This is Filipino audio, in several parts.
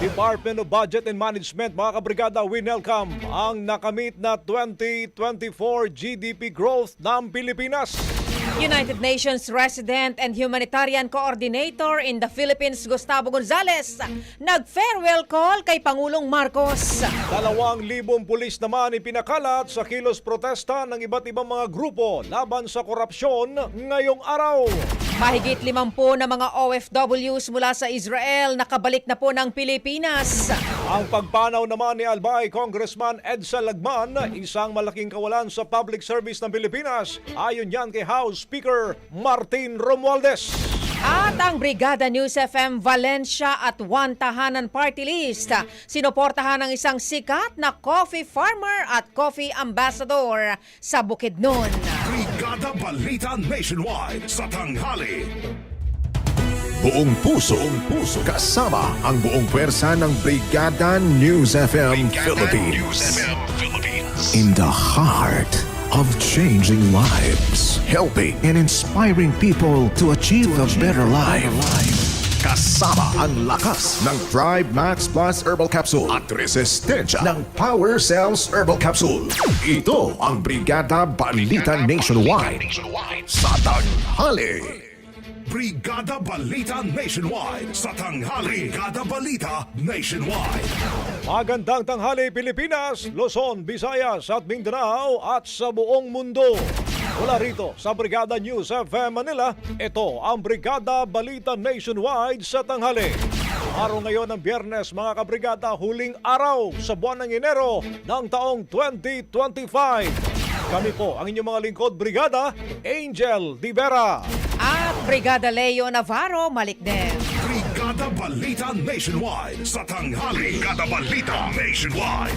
Department of Budget and Management, mga kabrigada, winelcome ang nakamit na 2024 GDP growth ng Pilipinas. United Nations Resident and Humanitarian Coordinator in the Philippines, Gustavo Gonzales, nag-farewell call kay Pangulong Marcos. Dalawang libong pulis naman ipinakalat sa kilos protesta ng iba't ibang mga grupo laban sa korupsyon ngayong araw. Mahigit limampu na mga OFWs mula sa Israel nakabalik na po ng Pilipinas. Ang pagpanaw naman ni Albay Congressman Edsel Lagman, isang malaking kawalan sa public service ng Pilipinas, ayon yan kay House Speaker Martin Romualdez. At ang Brigada News FM Valencia at One Tahanan Party List, sinuportahan ng isang sikat na coffee farmer at coffee ambassador sa Bukidnon. Brigada Balita Nationwide. Sa tanghali. Buong puso, buong puso, kasama ang buong pwersa ng Brigada News FM Philippines. In the heart of changing lives, helping and inspiring people to achieve a better life. Kasama ang lakas ng Thrive Max Plus Herbal Capsule at resistensya ng Power Cells Herbal Capsule. Ito ang Brigada Balita Nationwide sa tanghali. Brigada Balita Nationwide. Sa tanghali. Brigada Balita Nationwide. Magandang tanghali Pilipinas, Luzon, Visayas at Mindanao at sa buong mundo. Mula rito sa Brigada News FM Manila, ito ang Brigada Balita Nationwide sa tanghali. Araw ngayon ng biyernes mga kabrigada, huling araw sa buwan ng Enero ng taong 2025. Kami po ang inyong mga lingkod brigada, Angel Divera. At Brigada Leo Navarro Malikden. Brigada Balita Nationwide. Sa tanghali. Brigada Balita Nationwide.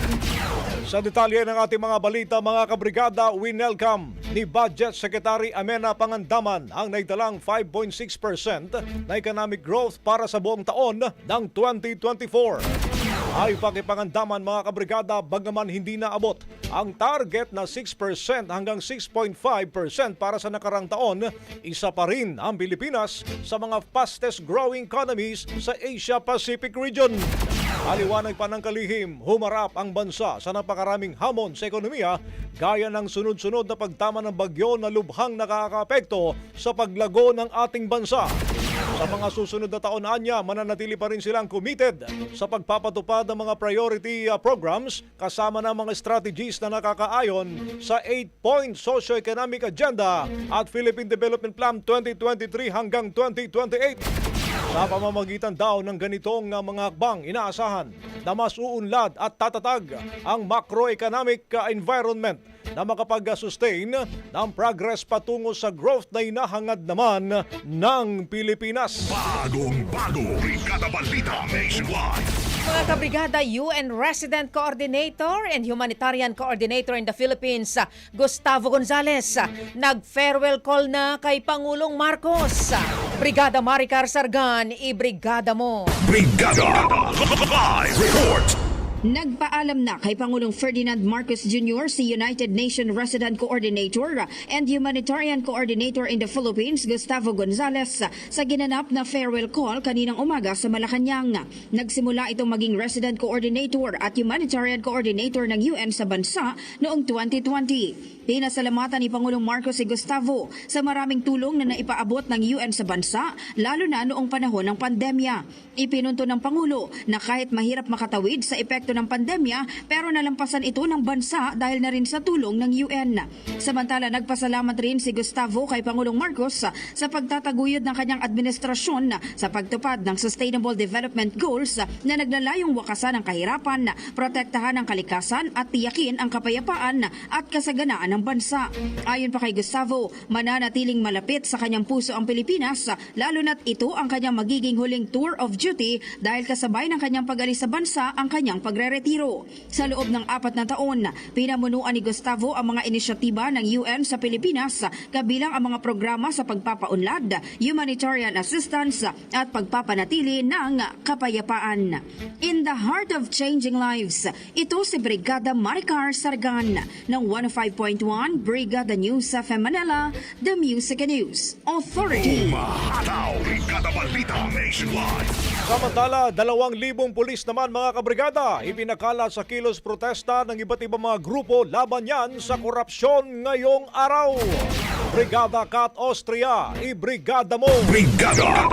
Sa detalye ng ating mga balita, mga kabrigada, winelcome ni Budget Secretary Amena Pangandaman ang naitalang 5.6% na economic growth para sa buong taon ng 2024. Ay pakipangandaman mga kabrigada bagaman hindi naabot ang target na 6% hanggang 6.5% para sa nakarang taon, isa pa rin ang Pilipinas sa mga fastest growing economies sa Asia Pacific region. Aliwanag pa ng kalihim, humarap ang bansa sa napakaraming hamon sa ekonomiya gaya ng sunod-sunod na pagtama ng bagyo na lubhang nakakaapekto sa paglago ng ating bansa. Sa mga susunod na taon anya, mananatili pa rin silang committed sa pagpapatupad ng mga priority uh, programs kasama ng mga strategies na nakakaayon sa 8-point socio-economic agenda at Philippine Development Plan 2023 hanggang 2028. Sa pamamagitan daw ng ganitong uh, mga hakbang, inaasahan na mas uunlad at tatatag ang macroeconomic uh, environment na makapag-sustain ng progress patungo sa growth na inahangad naman ng Pilipinas. Bagong bago, Brigada Balita Nationwide. Mga kabrigada, UN Resident Coordinator and Humanitarian Coordinator in the Philippines, Gustavo Gonzales, nag-farewell call na kay Pangulong Marcos. Brigada Maricar Sargan, i-brigada mo. Brigada Live Report. Nagpaalam na kay Pangulong Ferdinand Marcos Jr. si United Nations Resident Coordinator and Humanitarian Coordinator in the Philippines, Gustavo Gonzales, sa ginanap na farewell call kaninang umaga sa Malacanang. Nagsimula itong maging Resident Coordinator at Humanitarian Coordinator ng UN sa bansa noong 2020. Pinasalamatan ni Pangulong Marcos si Gustavo sa maraming tulong na naipaabot ng UN sa bansa, lalo na noong panahon ng pandemya. Ipinunto ng Pangulo na kahit mahirap makatawid sa epekto ng pandemya, pero nalampasan ito ng bansa dahil na rin sa tulong ng UN. Samantala, nagpasalamat rin si Gustavo kay Pangulong Marcos sa pagtataguyod ng kanyang administrasyon sa pagtupad ng Sustainable Development Goals na naglalayong wakasan ang kahirapan, protektahan ang kalikasan at tiyakin ang kapayapaan at kasaganaan ng bansa. Ayon pa kay Gustavo, mananatiling malapit sa kanyang puso ang Pilipinas, lalo na't ito ang kanyang magiging huling tour of duty dahil kasabay ng kanyang pag-alis sa bansa ang kanyang pagre-retiro. Sa loob ng apat na taon, pinamunuan ni Gustavo ang mga inisyatiba ng UN sa Pilipinas, kabilang ang mga programa sa pagpapaunlad, humanitarian assistance at pagpapanatili ng kapayapaan. In the heart of changing lives, ito si Brigada Maricar Sargan ng 105.1 Brigada News FM Manila, The Music and News Authority. Umahataw, Brigada Balita Nationwide. Samantala, dalawang libong pulis naman mga kabrigada ipinakala sa kilos protesta ng iba't ibang mga grupo laban yan sa korupsyon ngayong araw. Brigada Kat Austria, i-brigada mo! Brigada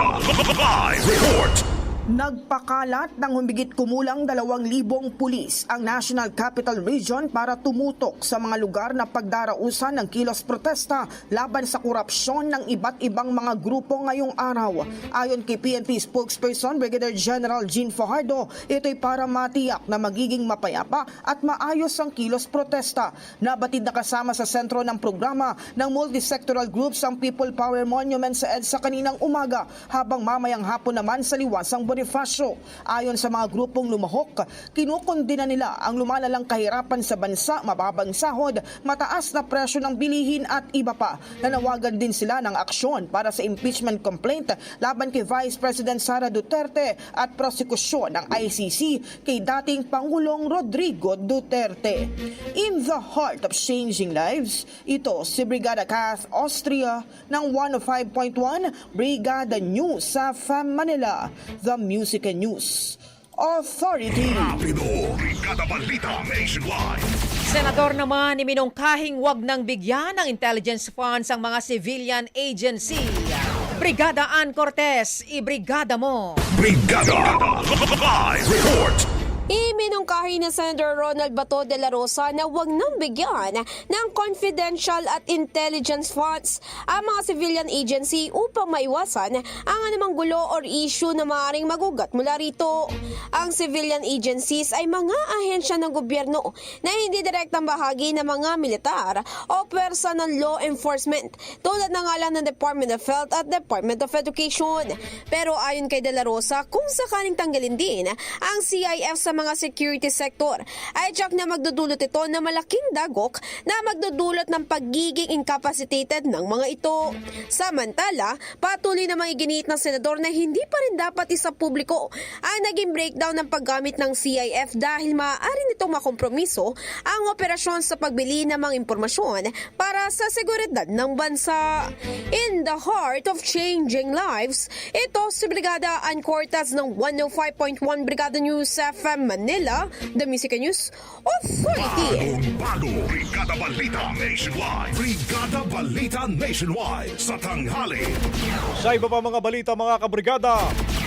Live Report. Nagpakalat ng humigit kumulang 2,000 pulis ang National Capital Region para tumutok sa mga lugar na pagdarausan ng kilos protesta laban sa korupsyon ng iba't ibang mga grupo ngayong araw. Ayon kay PNP spokesperson Brigadier General Jean Fajardo, ito'y para matiyak na magiging mapayapa at maayos ang kilos protesta. Nabatid na kasama sa sentro ng programa ng multisectoral groups ang People Power Monument sa EDSA kaninang umaga habang mamayang hapon naman sa liwasang Bonifacio. Ayon sa mga grupong lumahok, kinukundina nila ang lumalalang kahirapan sa bansa, mababang sahod, mataas na presyo ng bilihin at iba pa. Nanawagan din sila ng aksyon para sa impeachment complaint laban kay Vice President Sara Duterte at prosekusyon ng ICC kay dating Pangulong Rodrigo Duterte. In the heart of changing lives, ito si Brigada Kath Austria ng 105.1 Brigada News sa FAM Manila, The Music and News Authority. Rapido, Brigada Balita Nationwide. Senador naman iminungkahing wag nang bigyan ng intelligence funds ang mga civilian agency. Brigada Ann Cortez, i-brigada mo. Brigada Live Report. Iminungkahi ni Senator Ronald Bato de la Rosa na huwag nang bigyan ng confidential at intelligence funds ang mga civilian agency upang maiwasan ang anumang gulo or issue na maaaring magugat mula rito. Ang civilian agencies ay mga ahensya ng gobyerno na hindi direktang bahagi ng mga militar o pwersa ng law enforcement tulad ng ngalan ng Department of Health at Department of Education. Pero ayon kay De La Rosa, kung sakaling tanggalin din ang CIF sa mga security sector ay tiyak na magdudulot ito na malaking dagok na magdudulot ng pagiging incapacitated ng mga ito. Samantala, patuloy na mga iginiit ng senador na hindi pa rin dapat isa publiko ang naging breakdown ng paggamit ng CIF dahil maaari nitong makompromiso ang operasyon sa pagbili ng mga impormasyon para sa seguridad ng bansa. In the heart of changing lives, ito si Brigada Ann Cortez ng 105.1 Brigada News FM Manila, The Music News Authority. Bagong bago, Brigada Balita Nationwide. Brigada Balita Nationwide sa tanghali. Sa iba pa mga balita mga kabrigada,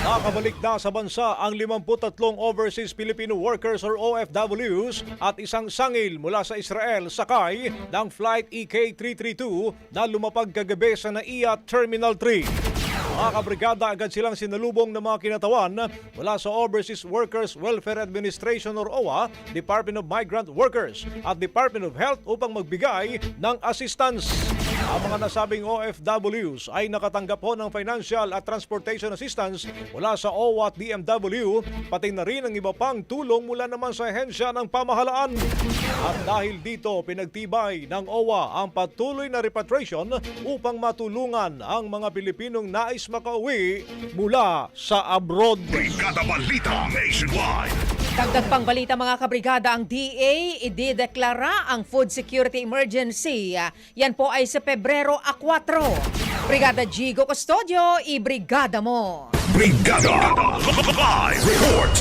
nakabalik na sa bansa ang 53 overseas Filipino workers or OFWs at isang sangil mula sa Israel sakay ng Flight E EK-332 na lumapag kagabi sa NAIA Terminal 3. Mga kabrigada agad silang sinalubong ng mga kinatawan mula sa Overseas Workers Welfare Administration or OWA, Department of Migrant Workers at Department of Health upang magbigay ng assistance. Ang mga nasabing OFWs ay nakatanggap po ng financial at transportation assistance mula sa OWA at DMW, pati na rin ang iba pang tulong mula naman sa ahensya ng pamahalaan. At dahil dito, pinagtibay ng OWA ang patuloy na repatriation upang matulungan ang mga Pilipinong nais makauwi mula sa abroad. Brigada Balita Nationwide. Dagdag pang balita mga kabrigada, ang DA idideklara ang food security emergency. Yan po ay sa Pebrero a 4. Brigada Gigo Custodio, ibrigada mo. Brigada Live Report.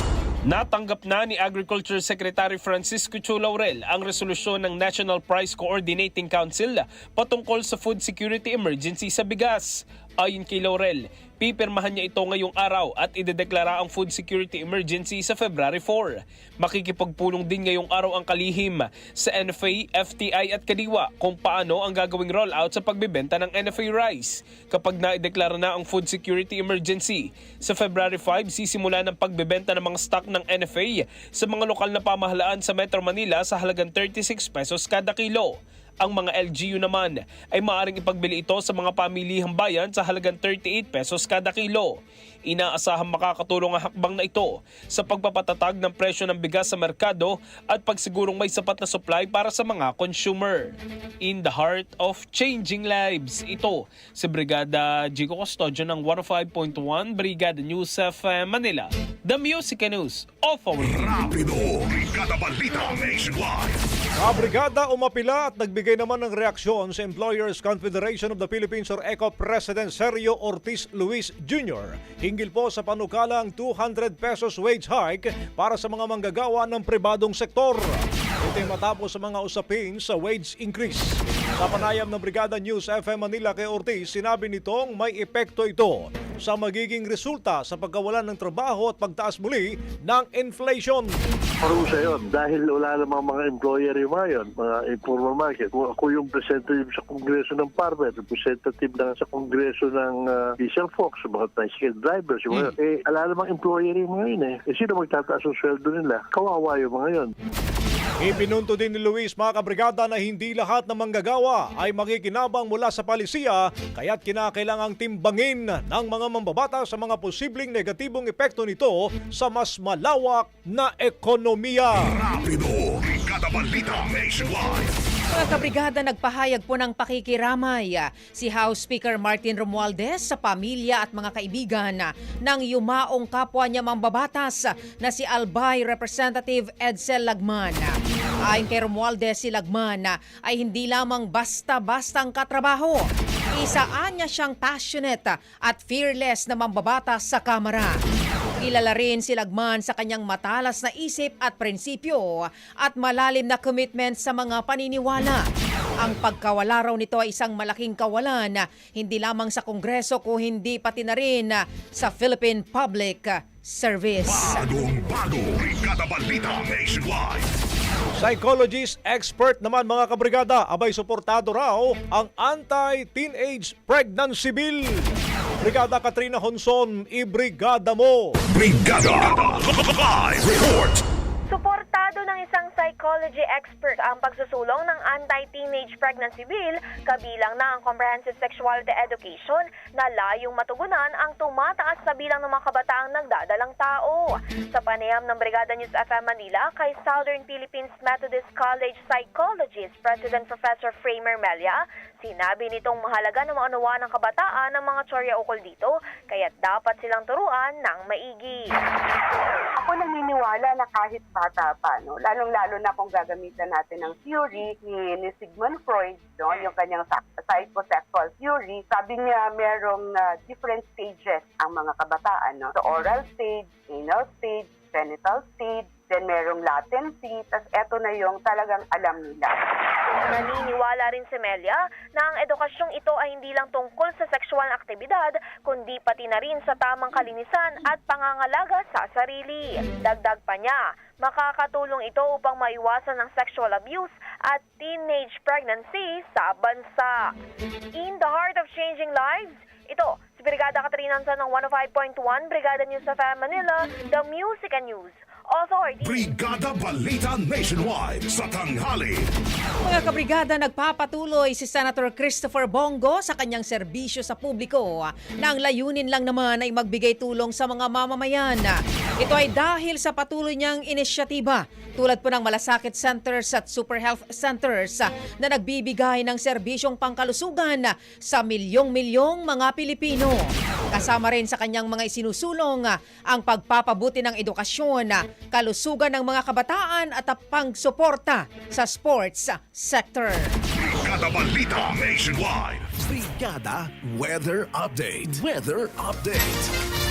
Natanggap na ni Agriculture Secretary Francisco Chu Laurel ang resolusyon ng National Price Coordinating Council patungkol sa food security emergency sa bigas. Ayon kay Laurel, pipirmahan niya ito ngayong araw at idedeklara ang food security emergency sa February 4. Makikipagpulong din ngayong araw ang kalihim sa NFA, FTI at Kadiwa kung paano ang gagawing rollout sa pagbebenta ng NFA rice. Kapag naideklara na ang food security emergency, sa February 5 sisimula ng pagbebenta ng mga stock ng NFA sa mga lokal na pamahalaan sa Metro Manila sa halagang 36 pesos kada kilo. Ang mga LGU naman ay maaaring ipagbili ito sa mga pamilihang bayan sa halagang 38 pesos kada kilo. Inaasahang makakatulong ang hakbang na ito sa pagpapatatag ng presyo ng bigas sa merkado at pagsigurong may sapat na supply para sa mga consumer. In the heart of changing lives, ito si Brigada Jico Custodio ng 105.1 Brigada News of Manila. The Music News of our Rapido. Brigada Balita Nationwide. Kabrigada umapila at nagbigay naman ng reaksyon sa Employers Confederation of the Philippines or ECO President Sergio Ortiz Luis Jr. Hinggil po sa panukalang 200 pesos wage hike para sa mga manggagawa ng pribadong sektor. Ito matapos sa mga usapin sa wage increase. Sa panayam ng Brigada News FM Manila kay Ortiz, sinabi nitong may epekto ito sa magiging resulta sa pagkawalan ng trabaho at pagtaas muli ng inflation. Parusa yun dahil wala namang mga employer yung mga yun, mga informal market. Kung ako yung representative sa Kongreso ng Farmer, representative lang sa Kongreso ng uh, Diesel Fox, mga tricycle drivers, yung mga, eh, wala namang employer yung mga yun eh. Eh, sino magtataas ang sweldo nila? Kawawa yung mga yun. Ipinunto din ni Luis mga kabrigada na hindi lahat ng manggagawa ay makikinabang mula sa palisiya kaya't kinakailangang timbangin ng mga mambabata sa mga posibleng negatibong epekto nito sa mas malawak na ekonomiya. Rapido. Balita Nationwide. Mga kabrigada, nagpahayag po ng pakikiramay si House Speaker Martin Romualdez sa pamilya at mga kaibigan ng yumaong kapwa niya mambabatas na si Albay Representative Edsel Lagman. Ayon kay Romualdez, si Lagman ah, ay hindi lamang basta-bastang katrabaho. Isaan niya siyang passionate at fearless na mambabatas sa Kamara. Kilala rin si Lagman sa kanyang matalas na isip at prinsipyo at malalim na commitment sa mga paniniwala. Ang pagkawala raw nito ay isang malaking kawalan, hindi lamang sa Kongreso kung hindi pati na rin sa Philippine Public Service. Bagong bago. Brigada Balita. Psychologist expert naman mga kabrigada, abay suportado raw ang anti-teenage pregnancy bill. Brigada Katrina Honson, ibrigada mo! Brigada Live Report. Isang psychology expert ang pagsusulong ng anti-teenage pregnancy bill kabilang na ang comprehensive sexuality education na layong matugunan ang tumataas na bilang ng mga kabataang nagdadalang tao. Sa panayam ng Brigada News FM Manila kay Southern Philippines Methodist College Psychologist President Professor Framer Melia, sinabi nitong mahalaga na maunawa ng kabataan ang mga tsorya ukol dito kaya't dapat silang turuan ng maigi. Ako naniniwala na kahit bata pa, no, lalong-lalo na kung gagamitan natin ng theory ni, ni Sigmund Freud, no, yung kanyang psychosexual theory, sabi niya merong uh, different stages ang mga kabataan. No? So oral stage, anal stage, genital stage, then merong latency, tas eto na yung talagang alam nila. Naniniwala rin si Melia na ang edukasyong ito ay hindi lang tungkol sa sexual na aktibidad, kundi pati na rin sa tamang kalinisan at pangangalaga sa sarili. Dagdag pa niya, makakatulong ito upang maiwasan ng sexual abuse at teenage pregnancy sa bansa. In the heart of changing lives, ito, si Brigada Katrina ng 105.1 Brigada News sa Manila, The Music and News Authority. Brigada Balita Nationwide sa tanghali. Mga kabrigada, nagpapatuloy si Senator Christopher Bongo sa kanyang serbisyo sa publiko na ang layunin lang naman ay magbigay tulong sa mga mamamayan. Ito ay dahil sa patuloy niyang inisyatiba tulad po ng malasakit centers at super health centers na nagbibigay ng serbisyong pangkalusugan sa milyong-milyong mga Pilipino. Kasama rin sa kanyang mga isinusulong ang pagpapabuti ng edukasyon, kalusugan ng mga kabataan at ang pangsuporta sa sports sector. Brigada Balita Nationwide. Brigada Weather Update. Weather Update.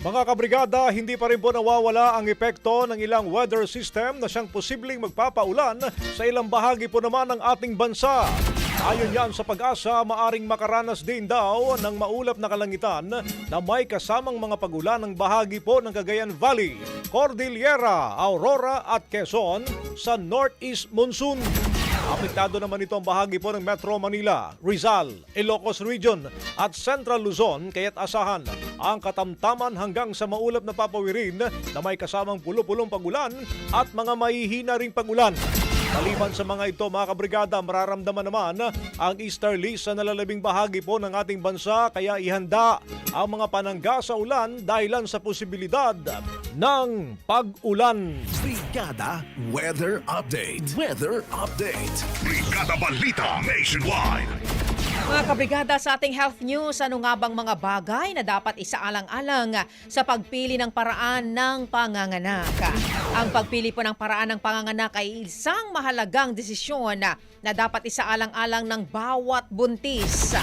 Mga kabrigada, hindi pa rin po nawawala ang epekto ng ilang weather system na siyang posibleng magpapaulan sa ilang bahagi po naman ng ating bansa. Ayon yan sa pag-asa, maaring makaranas din daw ng maulap na kalangitan na may kasamang mga pagulan ng bahagi po ng Cagayan Valley, Cordillera, Aurora at Quezon sa Northeast Monsoon. Apektado naman ito ang bahagi po ng Metro Manila, Rizal, Ilocos Region at Central Luzon kaya't asahan ang katamtaman hanggang sa maulap na papawirin na may kasamang pulo-pulong pagulan at mga mahihina ring pagulan. Maliban sa mga ito, mga kabrigada, mararamdaman naman ang easterlies sa nalalabing bahagi po ng ating bansa kaya ihanda ang mga panangga sa ulan dahilan sa posibilidad ng pag-ulan. Brigada Weather Update. Weather Update. Brigada Balita Nationwide. Mga kabrigada sa ating health news, ano nga bang mga bagay na dapat isaalang-alang sa pagpili ng paraan ng panganganak? Ang pagpili po ng paraan ng panganganak ay isang mahalagang desisyon na dapat isaalang-alang ng bawat buntis.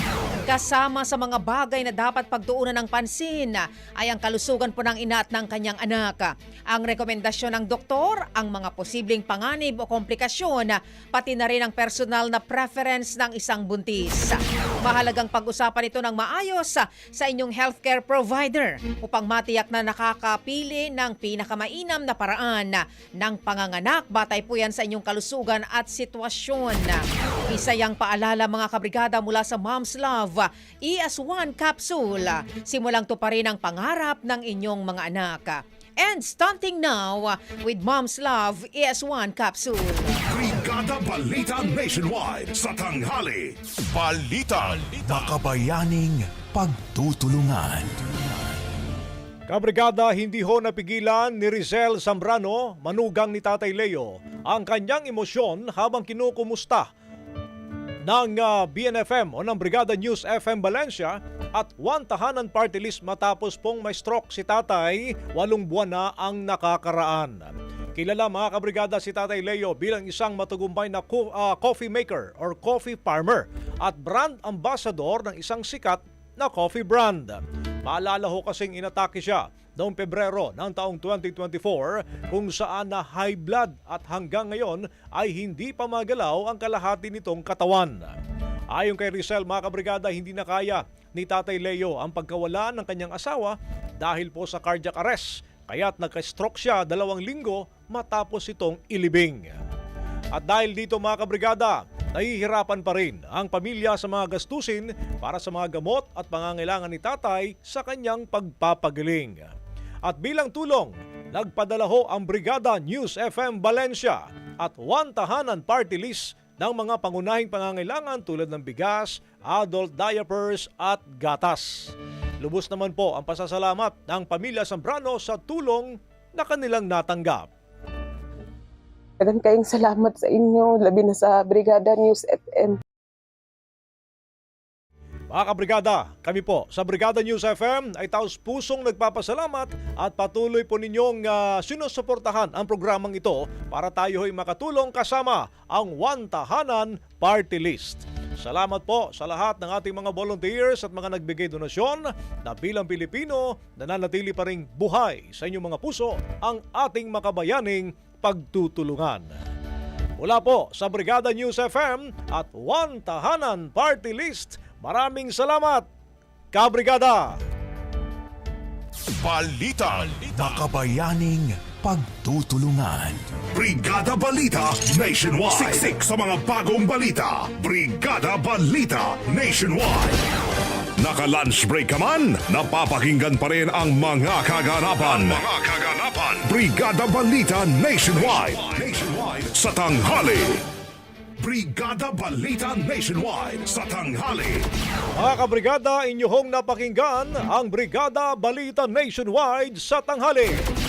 Kasama sa mga bagay na dapat pagtuunan ng pansin ay ang kalusugan po ng ina at ng kanyang anak. Ang rekomendasyon ng doktor, ang mga posibleng panganib o komplikasyon, pati na rin ang personal na preference ng isang buntis. Mahalagang pag-usapan ito ng maayos sa inyong healthcare provider upang matiyak na nakakapili ng pinakamainam na paraan ng panganganak. Batay po yan sa inyong kalusugan at sitwasyon. Isa yang paalala mga kabrigada mula sa Mom's Love, ES1 Capsule. Simulang to pa rin ang pangarap ng inyong mga anak. And stunting now with Mom's Love ES1 Capsule. Brigada Balita Nationwide sa tanghali. Balita. Makabayaning pagtutulungan. Kabrigada, hindi ho napigilan ni Rizel Zambrano, manugang ni Tatay Leo, ang kanyang emosyon habang kinukumusta ng ah, BNFM o ng Brigada News FM Valencia at one tahanan party list matapos pong may stroke si Tatay, walong buwan na ang nakakaraan. Kilala mga kabrigada si Tatay Leo bilang isang matagumpay na co- ah, coffee maker or coffee farmer at brand ambassador ng isang sikat na coffee brand. Maalala ho kasing inatake siya noong Pebrero ng taong 2024 kung saan na high blood at hanggang ngayon ay hindi pa magalaw ang kalahati nitong katawan. Ayon kay Rizal, mga kabrigada, hindi na kaya ni Tatay Leo ang pagkawala ng kanyang asawa dahil po sa cardiac arrest. Kaya't nagka-stroke siya dalawang linggo matapos itong ilibing. At dahil dito mga kabrigada, nahihirapan pa rin ang pamilya sa mga gastusin para sa mga gamot at pangangailangan ni tatay sa kanyang pagpapagaling. At bilang tulong, nagpadala ho ang Brigada News FM Valencia at one tahanan party list ng mga pangunahing pangangailangan tulad ng bigas, adult diapers at gatas. Lubos naman po ang pasasalamat ng pamilya Zambrano sa tulong na kanilang natanggap. Dagan kayong salamat sa inyo, labi na sa Brigada News FM. Mga kabrigada, kami po sa Brigada News FM ay taos pusong nagpapasalamat at patuloy po ninyong ah, sinusuportahan ang programang ito para tayo ay makatulong kasama ang One Tahanan Party List. Salamat po sa lahat ng ating mga volunteers at mga nagbigay donasyon na bilang Pilipino nananatili pa ring buhay sa inyong mga puso ang ating makabayaning pagtutulungan. Mula po sa Brigada News FM at One Tahanan Party List, maraming salamat, Kabrigada! Balita. Makabayaning pagtutulungan. Brigada Balita Nationwide. Siksik sa mga bagong balita. Brigada Balita Nationwide. Naka-lunch break ka man, napapakinggan pa rin ang mga kaganapan. mga kaganapan. Brigada Balita Nationwide. Nationwide. Sa tanghali. Brigada Balita Nationwide. Sa tanghali. Mga kabrigada, inyong napakinggan ang Brigada Balita Nationwide sa tanghali.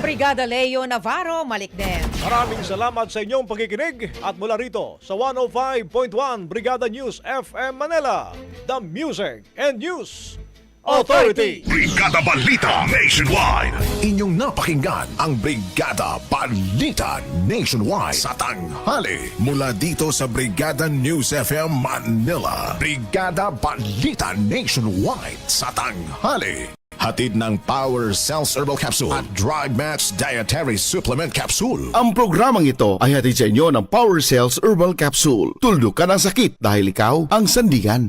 Brigada Leo Navarro Malikden. Maraming salamat sa inyong pagkikinig at mula rito sa 105.1 Brigada News FM Manila, the Music and News Authority. Brigada Balita Nationwide. Inyong napakinggan ang Brigada Balita Nationwide sa tanghali mula dito sa Brigada News FM Manila. Brigada Balita Nationwide sa tanghali. Hatid ng Power Cells Herbal Capsule at Dry Match Dietary Supplement Capsule. Ang programang ito ay hatid sa inyo ng Power Cells Herbal Capsule. Tuldok ka ng sakit dahil ikaw ang sandigan.